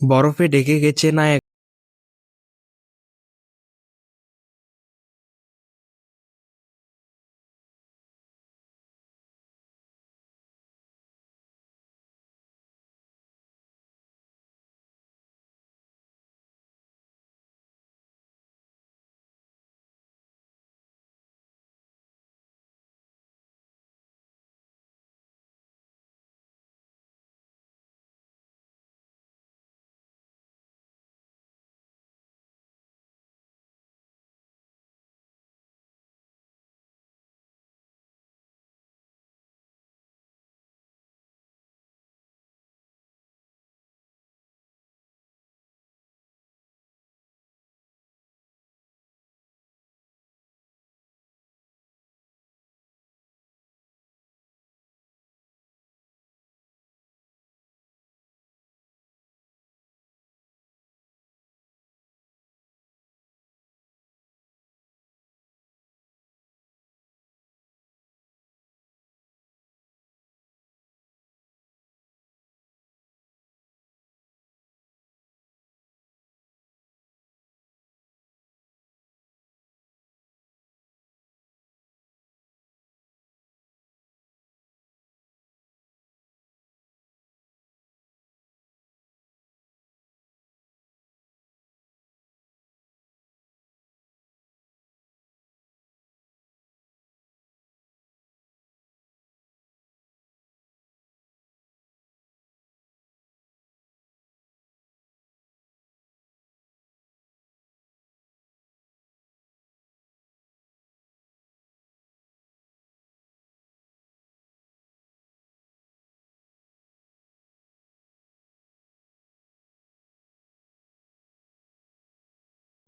বরফে ঢেকে গেছে নায়াগ্রা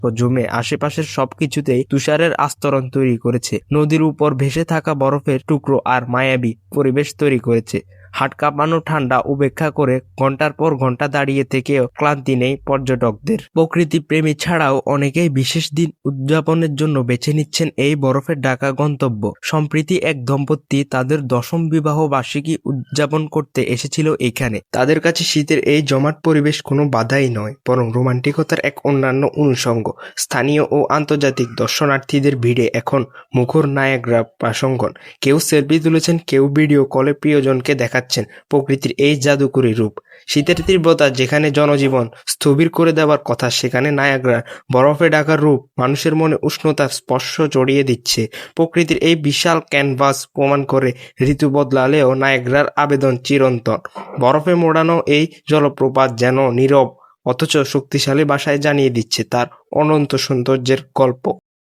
জমে আশেপাশের সবকিছুতেই তুষারের আস্তরণ তৈরি করেছে। নদীর উপর ভেসে থাকা বরফের টুকরো আর মায়াবী পরিবেশ তৈরি করেছে। হাট কাঁপানো ঠান্ডা উপেক্ষা করে ঘণ্টার পর ঘণ্টা দাঁড়িয়ে থেকেও ক্লান্তি নেই পর্যটকদের। প্রকৃতি প্রেমী ছাড়াও অনেকেই বিশেষ দিন উদযাপনের জন্য বেছে নিচ্ছেন এই বরফের ঢাকা গন্তব্য। সম্প্রীতি এক দম্পতি তাদের দশম বিবাহ বার্ষিকী উদযাপন করতে এসেছিল এখানে। তাদের কাছে শীতের এই জমাট পরিবেশ কোনো বাধাই নয়, বরং রোমান্টিকতার এক অন্যান্য অনুষঙ্গ। স্থানীয় ও আন্তর্জাতিক দর্শনার্থীদের ভিড়ে এখন মুখর নায়াগ্রা প্রাসঙ্গন। কেউ সেলফি তুলেছেন, কেউ ভিডিও কলে প্রিয়জনকে দেখাচ্ছেন প্রকৃতির এই জাদুকরী রূপ। শীতের তীব্রতা যেখানে জনজীবন স্থবির করে দেওয়ার কথা, সেখানে নায়াগ্রা বরফে ঢাকার রূপ মানুষের মনে উষ্ণতার স্পর্শ জড়িয়ে দিচ্ছে। প্রকৃতির এই বিশাল ক্যানভাস প্রমাণ করে ঋতু বদলালেও নায়াগ্রার আবেদন চিরন্তন। বরফে মোড়ানো এই জলপ্রপাত যেন নীরব, অথচ শক্তিশালী ভাষায় জানিয়ে দিচ্ছে তার অনন্ত সৌন্দর্যের গল্প।